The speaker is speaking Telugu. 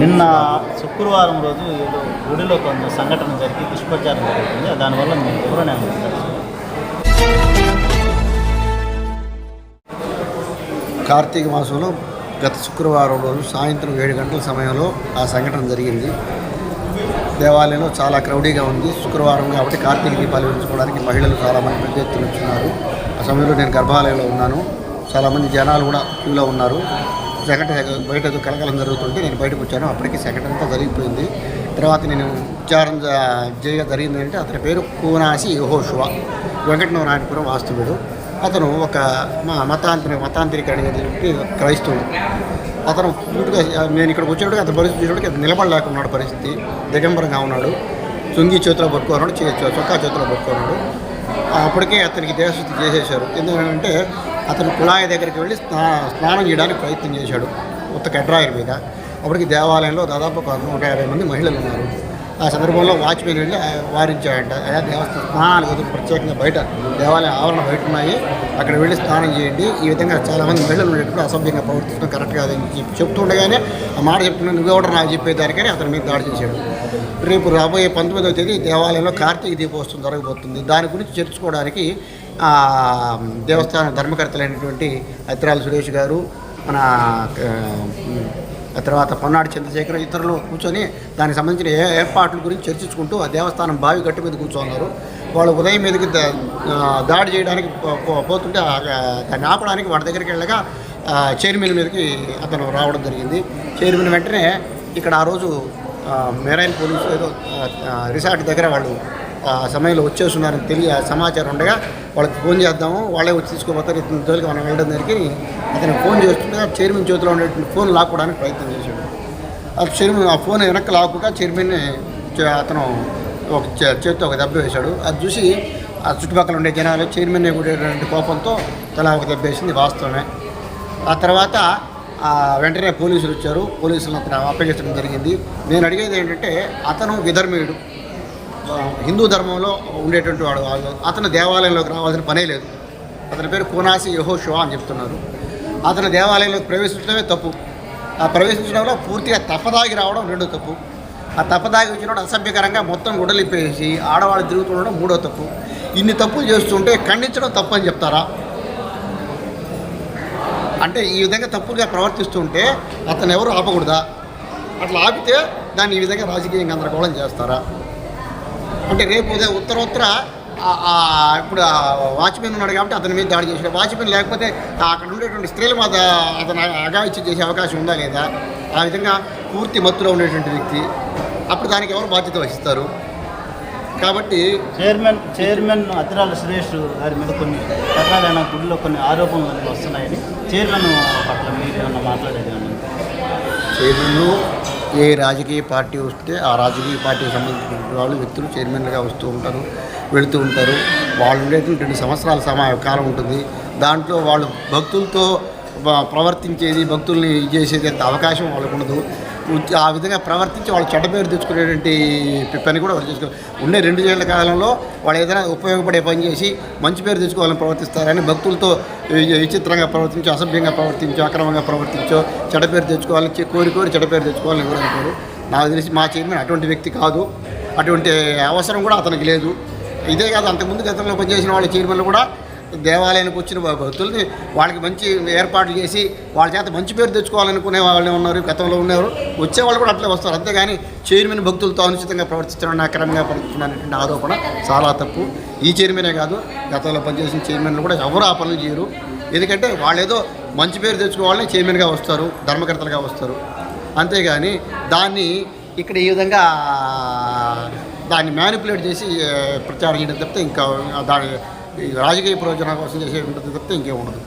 నిన్న శుక్రవారం రోజు ఏదో గుడిలో కొంత సంఘటన జరిగి దుష్ప్రచారం జరుగుతుంది. దానివల్ల మేము వివరణ కార్తీక మాసంలో గత శుక్రవారం రోజు సాయంత్రం ఏడు గంటల సమయంలో ఆ సంఘటన జరిగింది. దేవాలయంలో చాలా క్రౌడీగా ఉంది. శుక్రవారం కాబట్టి కార్తీక దీపాలు వెలిగించుకోవడానికి మహిళలు చాలామంది పెద్ద ఎత్తున వచ్చినారు. ఆ సమయంలో నేను గర్భాలయంలో ఉన్నాను. చాలామంది జనాలు కూడా క్యూలో ఉన్నారు. సంఘటన బయట కలకలం జరుగుతుంటే నేను బయటకు వచ్చాను. అప్పటికి సంఘటన అంతా జరిగిపోయింది. తర్వాత నేను విచారం జరిగే జరిగిందంటే జరిగింది అంటే అతని పేరు కూనాసి యహోషువ. వెంకటనారాయణపురం వాస్తవుడు అతను ఒక మా మతాంతరి మతాంతరీకరణ చెప్పి క్రైస్తవుడు. అతను పూర్తిగా నేను ఇక్కడికి వచ్చేటప్పుడు అతని పరిస్థితి చూసేటప్పుడు అతను నిలబడలేకున్నాడు పరిస్థితి. దిగంబరంగా ఉన్నాడు. చుంగి చేతిలో పట్టుకున్నాడు చే- చొక్కా చేతిలో పట్టుకున్నాడు. అప్పటికే అతనికి దేశస్థితి చేసేశారు. ఎందుకంటే అతను కుళాయి దగ్గరికి వెళ్ళి స్నా స్నానం చేయడానికి ప్రయత్నం చేశాడు ఉత్త కడ్రాయర్ మీద. అప్పటికి దేవాలయంలో దాదాపు ఒక నూట యాభై మంది మహిళలు ఉన్నారు. ఆ సందర్భంలో వాచ్మెన్ వెళ్ళి వారించాడంట అయ్యా దేవస్థానం స్నానాలు వదిలి ప్రత్యేకంగా బయట దేవాలయ ఆవరణ బయట ఉన్నాయి. అక్కడ వెళ్ళి స్నానం చేయండి. ఈ విధంగా చాలామంది మహిళలు ఉండేటప్పుడు అసభ్యంగా ప్రవర్తించడం కరెక్ట్ కాదని చెప్పి చెప్తుండగానే ఆ మాట చెప్తున్నా కూడా నాకు చెప్పేదానికని అతని మీద దాడి చేశాడు. రేపు రాబోయే పంతొమ్మిదవ తేదీ దేవాలయంలో కార్తీక దీపోత్సవం జరగబోతుంది. దాని గురించి చర్చించుకోవడానికి దేవస్థానం ధర్మకర్తలైనటువంటి అత్రాల సురేష్ గారు మన తర్వాత పొన్నాడు చంద్రశేఖర్ ఇతరులు కూర్చొని దానికి సంబంధించిన ఏ ఏర్పాట్ల గురించి చర్చించుకుంటూ ఆ దేవస్థానం బావి గట్టు మీద కూర్చున్నారు. వాళ్ళు ఉదయం మీదకి దాడి చేయడానికి పో- పోతుంటే దాన్ని ఆపడానికి వాడి దగ్గరికి వెళ్ళగా చైర్మన్ మీదకి అతను రావడం జరిగింది. చైర్మన్ వెంటనే ఇక్కడ ఆ రోజు మెరైన్ పోలీసు ఏదో రిసార్ట్ దగ్గర వాళ్ళు ఆ సమయంలో వచ్చేస్తున్నారని తెలియ సమాచారం ఉండగా వాళ్ళకి ఫోన్ చేద్దాము. వాళ్ళే వచ్చి తీసుకోపోతారు. ఇతని జోలికి మనం వెళ్ళడం జరిగి అతను ఫోన్ చేస్తుండగా చైర్మన్ చేతిలో ఉండేటువంటి ఫోన్ లాక్కోవడానికి ప్రయత్నం చేశాడు. ఆ చైర్మన్ ఆ ఫోన్ వెనక్కి లాక్కుగా చైర్మన్ అతను ఒక చేతితో ఒక దెబ్బ వేశాడు. అది చూసి ఆ చుట్టుపక్కల ఉండే జనాలు చైర్మన్ కూడేటువంటి కోపంతో తలా ఒక దెబ్బ వేసింది వాస్తవమే. ఆ తర్వాత వెంటనే పోలీసులు వచ్చారు. పోలీసులను అతను అప్పగించడం జరిగింది. నేను అడిగేది ఏంటంటే అతను విధర్మీయుడు. హిందూ ధర్మంలో ఉండేటువంటి వాడు కాదు. అతను దేవాలయంలోకి రావాల్సిన పనే లేదు. అతని పేరు కోనాసి యహోషువా అని చెప్తున్నారు. అతను దేవాలయంలోకి ప్రవేశించడమే తప్పు. ఆ ప్రవేశించడంలో పూర్తిగా తప్పదాగి రావడం రెండో తప్పు. ఆ తప్పదాగి వచ్చినప్పుడు అసభ్యకరంగా మొత్తం గుడ్డలిప్పేసి ఆడవాళ్ళు తిరుగుతుండడం మూడో తప్పు. ఇన్ని తప్పులు చేస్తుంటే ఖండించడం తప్పు అని చెప్తారా? అంటే ఈ విధంగా తప్పులుగా ప్రవర్తిస్తుంటే అతను ఎవరు ఆపకూడదా? అట్లా ఆపితే దాన్ని ఈ విధంగా రాజకీయంగా గందరగోళం చేస్తారా? అంటే రేపు ఉదయం ఉత్తరోత్తర ఆ ఇప్పుడు వాచ్మెన్ ఉన్నాడు కాబట్టి అతని మీద దాడి చేసాడు వాచ్మెన్ లేకపోతే అక్కడ ఉండేటువంటి స్త్రీల మీద అతను అగాయిత్యం చేసే అవకాశం ఉందా లేదా? ఆ విధంగా పూర్తి మత్తులో ఉండేటువంటి వ్యక్తి. అప్పుడు దానికి ఎవరు బాధ్యత వహిస్తారు? కాబట్టి చైర్మన్ చైర్మన్ అతిరాల సురేష్ గారి మీద కొన్ని రకాలైన గుడిలో కొన్ని ఆరోపణలు వస్తున్నాయని చైర్మన్ పట్ల మీరు ఏమన్నా మాట్లాడేది? చైర్మన్లు ఏ రాజకీయ పార్టీ వస్తే ఆ రాజకీయ పార్టీకి సంబంధించిన వాళ్ళు వ్యక్తులు చైర్మన్లుగా వస్తూ ఉంటారు వెళుతూ ఉంటారు. వాళ్ళు ఉండేటువంటి రెండు సంవత్సరాల సమా కాలం ఉంటుంది. దాంట్లో వాళ్ళు భక్తులతో ప్రవర్తించేది భక్తుల్ని ఇది చేసేది అంత అవకాశం వాళ్ళకు ఉండదు. ఆ విధంగా ప్రవర్తించి వాళ్ళు చెడ్డ పేరు తెచ్చుకునేటువంటి పని కూడా వాళ్ళు చేసుకో ఉండే రెండు ఏళ్ళ కాలంలో వాళ్ళు ఏదైనా ఉపయోగపడే పని చేసి మంచి పేరు తెచ్చుకోవాలని ప్రవర్తిస్తారని భక్తులతో విచిత్రంగా ప్రవర్తించో అసభ్యంగా ప్రవర్తించో అక్రమంగా ప్రవర్తించో చెడ్డ పేరు తెచ్చుకోవాలని కోరి కోరి చెడ్డ పేరు తెచ్చుకోవాలని కూడా అనుకోరు. నాకు తెలిసి మా చైర్మన్ అటువంటి వ్యక్తి కాదు. అటువంటి అవసరం కూడా అతనికి లేదు. ఇదే కాదు అంతకుముందు గతంలో పనిచేసిన వాళ్ళ చైర్మన్లు కూడా దేవాలయానికి వచ్చిన భక్తుల్ని వాళ్ళకి మంచి ఏర్పాట్లు చేసి వాళ్ళ చేత మంచి పేరు తెచ్చుకోవాలనుకునే వాళ్ళే ఉన్నారు గతంలో ఉన్నారు. వచ్చేవాళ్ళు కూడా అట్లే వస్తారు. అంతేగాని చైర్మన్ భక్తులతో అనుచితంగా ప్రవర్తించడం అక్రమంగా ప్రవర్తించడం ఆరోపణ చాలా తప్పు. ఈ చైర్మనే కాదు గతంలో పనిచేసిన చైర్మన్లు కూడా ఎవరు ఆ పనులు చేయరు. ఎందుకంటే వాళ్ళు ఏదో మంచి పేరు తెచ్చుకోవాలని చైర్మన్గా వస్తారు ధర్మకర్తలుగా వస్తారు. అంతేగాని దాన్ని ఇక్కడ ఈ విధంగా దాన్ని మ్యానిపులేట్ చేసి ప్రచారం చేయడం తప్పితే ఇంకా దాని రాజకీయ ప్రయోజనాల కోసం చేసే తప్పితే ఇంకేం ఉండదు.